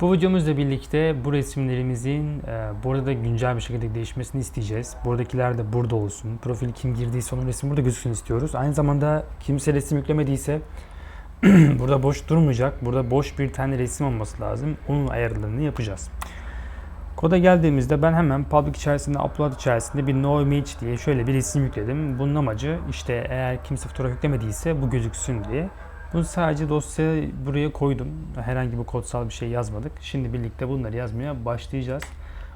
Bu videomuzla birlikte bu resimlerimizin e, burada da güncel bir şekilde değişmesini isteyeceğiz. Buradakiler de burada olsun. Profil kim girdiyse onun resmi burada gözüksün istiyoruz. Aynı zamanda kimse resim yüklemediyse burada boş durmayacak. Burada boş bir tane resim olması lazım. Onun ayarlarını yapacağız. Koda geldiğimizde ben hemen public içerisinde, upload içerisinde bir no image diye şöyle bir resim yükledim. Bunun amacı işte eğer kimse fotoğraf yüklemediyse bu gözüksün diye. Bunu sadece dosyaya buraya koydum. Herhangi bir kodsal bir şey yazmadık. Şimdi birlikte bunları yazmaya başlayacağız.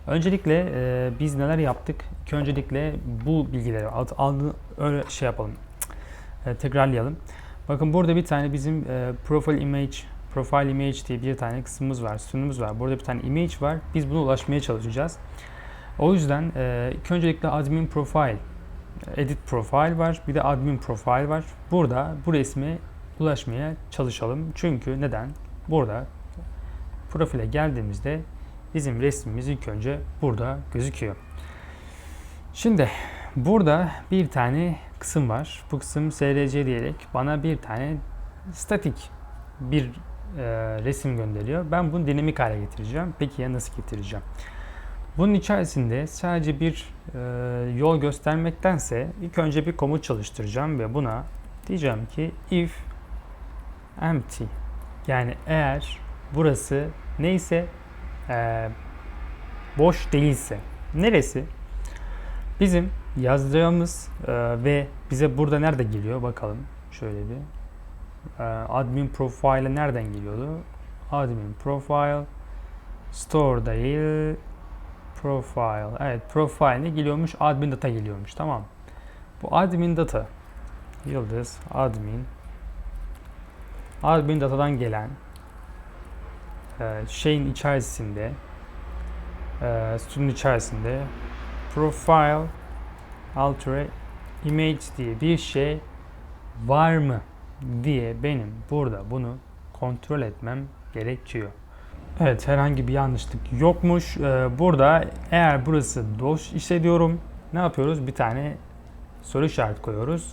Öncelikle e, biz neler yaptık? İlk öncelikle bu bilgileri aldı, aldı öyle şey yapalım. E, tekrarlayalım. Bakın burada bir tane bizim e, profile image profile image diye bir tane kısmımız var, sütunumuz var. Burada bir tane image var. Biz buna ulaşmaya çalışacağız. O yüzden e, ilk öncelikle admin profile, edit profile var. Bir de admin profile var. Burada bu resmi ulaşmaya çalışalım. Çünkü neden? Burada profile geldiğimizde bizim resmimiz ilk önce burada gözüküyor. Şimdi burada bir tane kısım var. Bu kısım src diyerek bana bir tane statik bir e, resim gönderiyor. Ben bunu dinamik hale getireceğim. Peki ya nasıl getireceğim? Bunun içerisinde sadece bir e, yol göstermektense ilk önce bir komut çalıştıracağım ve buna diyeceğim ki if empty yani eğer burası neyse e, boş değilse neresi? Bizim yazdığımız e, ve bize burada nerede geliyor bakalım şöyle bir e, admin profile nereden geliyordu? Admin profile store değil profile evet profile ne geliyormuş? Admin data geliyormuş tamam. Bu admin data yıldız admin admin datadan gelen e, şeyin içerisinde e, sütunun içerisinde profile alter image diye bir şey var mı diye benim burada bunu kontrol etmem gerekiyor. Evet herhangi bir yanlışlık yokmuş. Ee, burada eğer burası boş hissediyorum ne yapıyoruz? Bir tane soru işareti koyuyoruz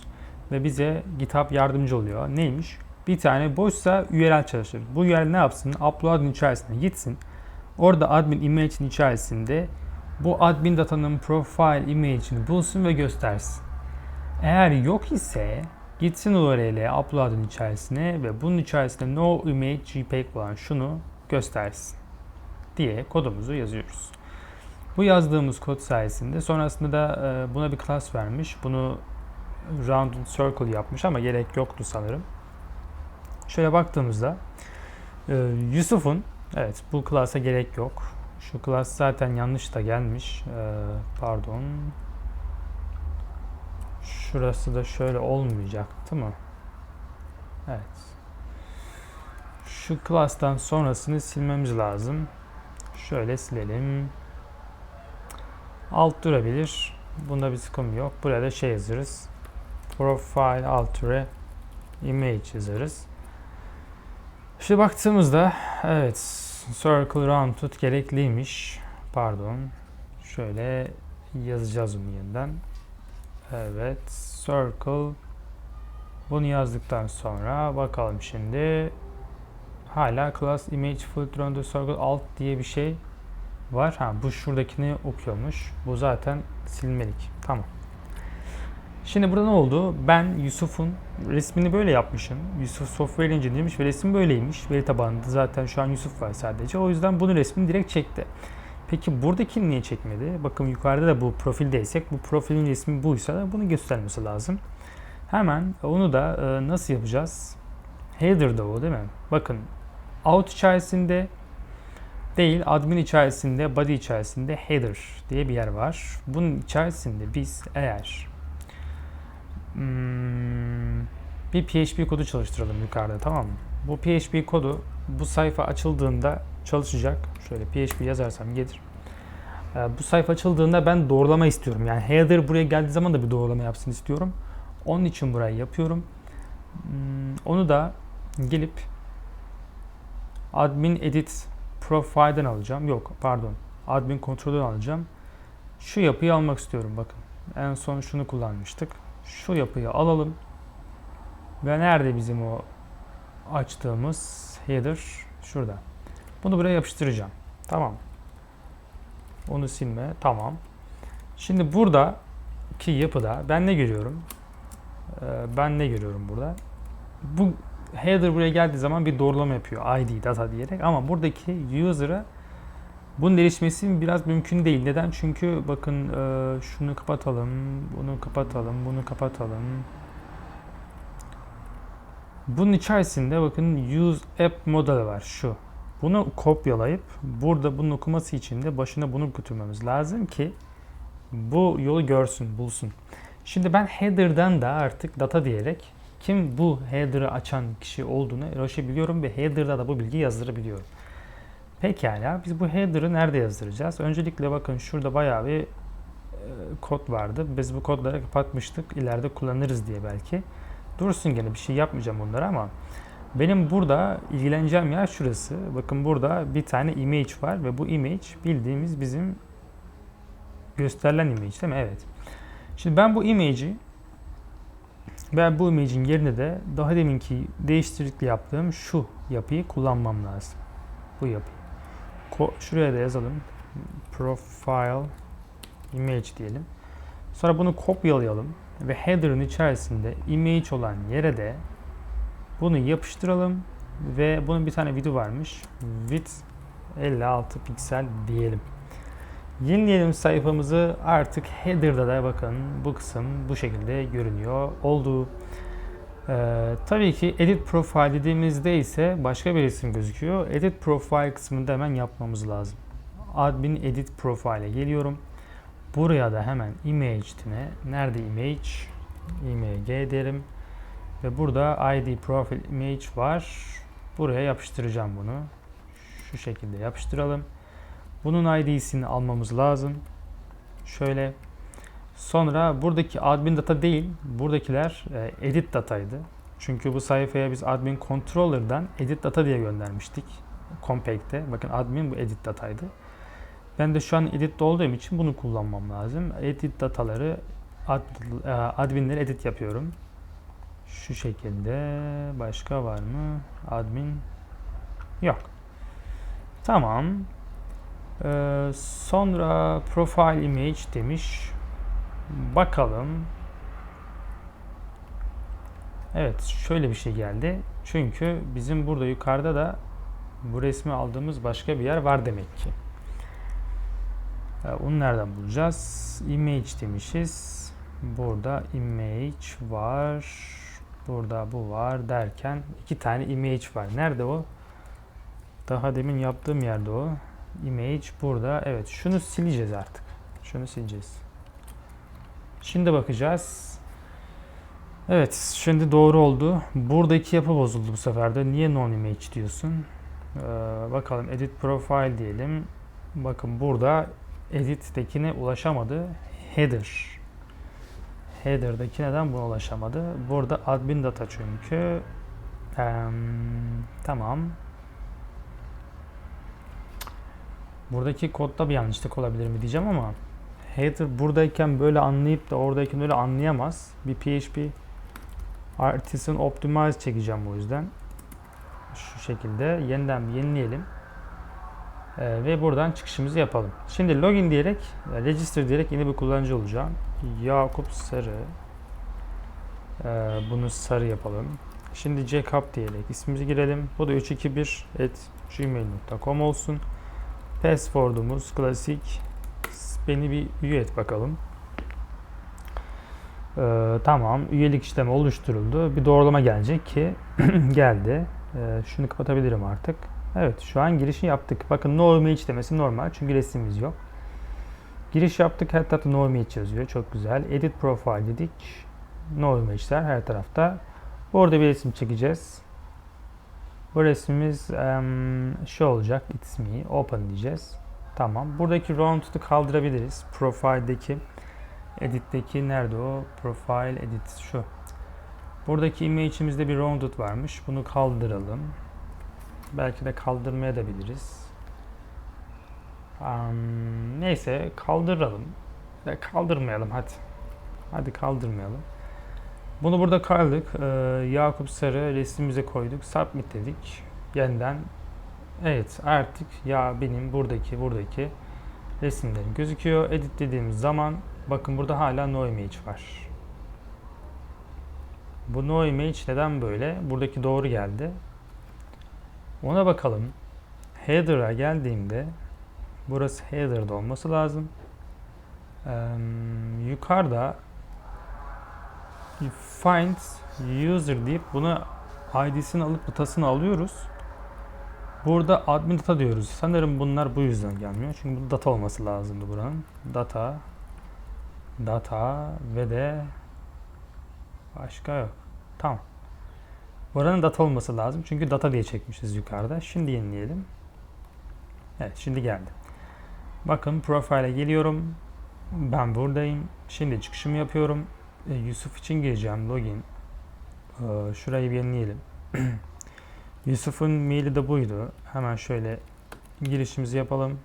ve bize GitHub yardımcı oluyor. Neymiş? Bir tane boşsa URL çalışır. Bu URL ne yapsın? Upload'ın içerisine gitsin. Orada admin image'in içerisinde bu admin datanın profile image'ini bulsun ve göstersin. Eğer yok ise gitsin URL'e upload'ın içerisine ve bunun içerisinde no image jpeg olan şunu göstersin diye kodumuzu yazıyoruz. Bu yazdığımız kod sayesinde sonrasında da e, buna bir class vermiş. Bunu rounded circle yapmış ama gerek yoktu sanırım. Şöyle baktığımızda e, Yusuf'un evet bu class'a gerek yok. Şu class zaten yanlış da gelmiş. E, pardon. Şurası da şöyle olmayacaktı mı? Evet. Şu class'tan sonrasını silmemiz lazım. Şöyle silelim. Alt durabilir. Bunda bir sıkıntı yok. Buraya da şey yazarız. Profile altere image yazarız. Şimdi baktığımızda evet circle round tut gerekliymiş. Pardon. Şöyle yazacağız onu yeniden. Evet circle bunu yazdıktan sonra bakalım şimdi hala class image on the circle alt diye bir şey var. Ha bu şuradakini okuyormuş. Bu zaten silmelik. Tamam. Şimdi burada ne oldu? Ben Yusuf'un resmini böyle yapmışım. Yusuf software engineer'miş ve resim böyleymiş. Veri tabanında zaten şu an Yusuf var sadece. O yüzden bunun resmini direkt çekti. Peki buradakini niye çekmedi? Bakın yukarıda da bu profildeysek bu profilin resmi buysa da bunu göstermesi lazım. Hemen onu da e, nasıl yapacağız? Header'da o değil mi? Bakın out içerisinde değil admin içerisinde body içerisinde header diye bir yer var. Bunun içerisinde biz eğer hmm, bir PHP kodu çalıştıralım yukarıda tamam mı? Bu PHP kodu bu sayfa açıldığında çalışacak. Şöyle PHP yazarsam gelir. Ee, bu sayfa açıldığında ben doğrulama istiyorum. Yani header buraya geldiği zaman da bir doğrulama yapsın istiyorum. Onun için burayı yapıyorum. Hmm, onu da gelip admin edit profile'den alacağım. Yok pardon. Admin kontrolden alacağım. Şu yapıyı almak istiyorum bakın. En son şunu kullanmıştık. Şu yapıyı alalım. Ve nerede bizim o açtığımız header? Şurada. Bunu buraya yapıştıracağım. Tamam. Onu silme. Tamam. Şimdi buradaki yapıda ben ne görüyorum? Ee, ben ne görüyorum burada? Bu header buraya geldiği zaman bir doğrulama yapıyor. ID, data diyerek ama buradaki user'a bunun erişmesi biraz mümkün değil. Neden? Çünkü bakın e, şunu kapatalım, bunu kapatalım, bunu kapatalım. Bunun içerisinde bakın use app model var şu. Bunu kopyalayıp burada bunun okuması için de başına bunu götürmemiz lazım ki bu yolu görsün, bulsun. Şimdi ben header'dan da artık data diyerek kim bu header'ı açan kişi olduğunu erişebiliyorum ve header'da da bu bilgiyi yazdırabiliyorum. Pekala biz bu header'ı nerede yazdıracağız? Öncelikle bakın şurada bayağı bir e, kod vardı. Biz bu kodları kapatmıştık. İleride kullanırız diye belki. Dursun gene bir şey yapmayacağım bunlara ama benim burada ilgileneceğim yer şurası. Bakın burada bir tane image var ve bu image bildiğimiz bizim gösterilen image değil mi? Evet. Şimdi ben bu image'i ben bu image'in yerine de daha deminki değiştirikli yaptığım şu yapıyı kullanmam lazım. Bu yapıyı. Ko- Şuraya da yazalım. Profile image diyelim. Sonra bunu kopyalayalım ve header'ın içerisinde image olan yere de bunu yapıştıralım ve bunun bir tane video varmış. Width 56 piksel diyelim. Yenileyelim sayfamızı artık header'da da bakın bu kısım bu şekilde görünüyor oldu. Ee, tabii ki edit profile dediğimizde ise başka bir resim gözüküyor. Edit profile kısmında hemen yapmamız lazım. Admin edit profile'e geliyorum. Buraya da hemen image'ine nerede image? img derim. Ve burada id profile image var. Buraya yapıştıracağım bunu. Şu şekilde yapıştıralım. Bunun ID'sini almamız lazım. Şöyle. Sonra buradaki admin data değil, buradakiler e, edit dataydı. Çünkü bu sayfaya biz admin controller'dan edit data diye göndermiştik. Compact'te. Bakın admin bu edit dataydı. Ben de şu an edit'te olduğum için bunu kullanmam lazım. Edit dataları ad, e, adminleri edit yapıyorum. Şu şekilde. Başka var mı? Admin yok. Tamam. Ee, sonra profile image demiş. Bakalım. Evet şöyle bir şey geldi. Çünkü bizim burada yukarıda da bu resmi aldığımız başka bir yer var demek ki. Ee, onu nereden bulacağız? Image demişiz. Burada image var. Burada bu var derken iki tane image var. Nerede o? Daha demin yaptığım yerde o. Image burada. Evet şunu sileceğiz artık. Şunu sileceğiz. Şimdi bakacağız. Evet şimdi doğru oldu. Buradaki yapı bozuldu bu sefer de. Niye non image diyorsun? Ee, bakalım edit profile diyelim. Bakın burada edit'tekine ulaşamadı. Header. Header'daki neden buna ulaşamadı? Burada admin data çünkü. Ee, tamam. Buradaki kodda bir yanlışlık olabilir mi diyeceğim ama header buradayken böyle anlayıp da oradayken öyle anlayamaz. Bir PHP Artisan Optimize çekeceğim o yüzden. Şu şekilde yeniden bir yenileyelim. Ee, ve buradan çıkışımızı yapalım. Şimdi login diyerek, register diyerek yeni bir kullanıcı olacağım. Yakup Sarı. Ee, bunu sarı yapalım. Şimdi Jacob diyerek ismimizi girelim. Bu da 321 at gmail.com olsun. Password'umuz klasik. Beni bir üye et bakalım. Ee, tamam. Üyelik işlemi oluşturuldu. Bir doğrulama gelecek ki geldi. Ee, şunu kapatabilirim artık. Evet şu an girişi yaptık. Bakın no image demesi normal çünkü resimimiz yok. Giriş yaptık. Her tarafta no image yazıyor. Çok güzel. Edit profile dedik. No image'ler her tarafta. Orada bir resim çekeceğiz. Bu resmimiz um, şu olacak. It's me. Open diyeceğiz. Tamam. Buradaki rounded'u kaldırabiliriz. Profile'deki edit'teki nerede o? Profile edit şu. Buradaki image'imizde bir rounded varmış. Bunu kaldıralım. Belki de kaldırmaya da biliriz. Um, neyse kaldıralım. Ya kaldırmayalım hadi. Hadi kaldırmayalım. Bunu burada kaldık. Ee, Yakup Sarı resmimize koyduk. Submit dedik. Yeniden Evet artık ya benim buradaki buradaki resimlerim gözüküyor. Edit dediğimiz zaman bakın burada hala no image var. Bu no image neden böyle? Buradaki doğru geldi. Ona bakalım. Header'a geldiğimde burası header'da olması lazım. Eee, yukarıda find user deyip buna ID'sini alıp datasını alıyoruz. Burada admin data diyoruz. Sanırım bunlar bu yüzden gelmiyor. Çünkü bu data olması lazımdı buranın. Data data ve de başka yok. Tamam. Buranın data olması lazım. Çünkü data diye çekmişiz yukarıda. Şimdi yenileyelim. Evet şimdi geldi. Bakın profile'e geliyorum. Ben buradayım. Şimdi çıkışımı yapıyorum. E, Yusuf için gireceğim. Login. Ee, şurayı bir yenileyelim. Yusuf'un maili de buydu. Hemen şöyle girişimizi yapalım.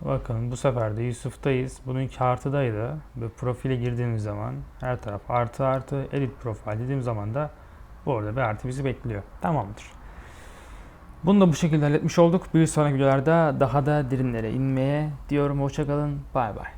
Bakın bu sefer de Yusuf'tayız. Bununki artıdaydı. Ve profile girdiğimiz zaman her taraf artı artı edit profile dediğim zaman da bu arada bir artı bizi bekliyor. Tamamdır. Bunu da bu şekilde halletmiş olduk. Bir sonraki videolarda daha da derinlere inmeye diyorum. Hoşçakalın. Bay bay.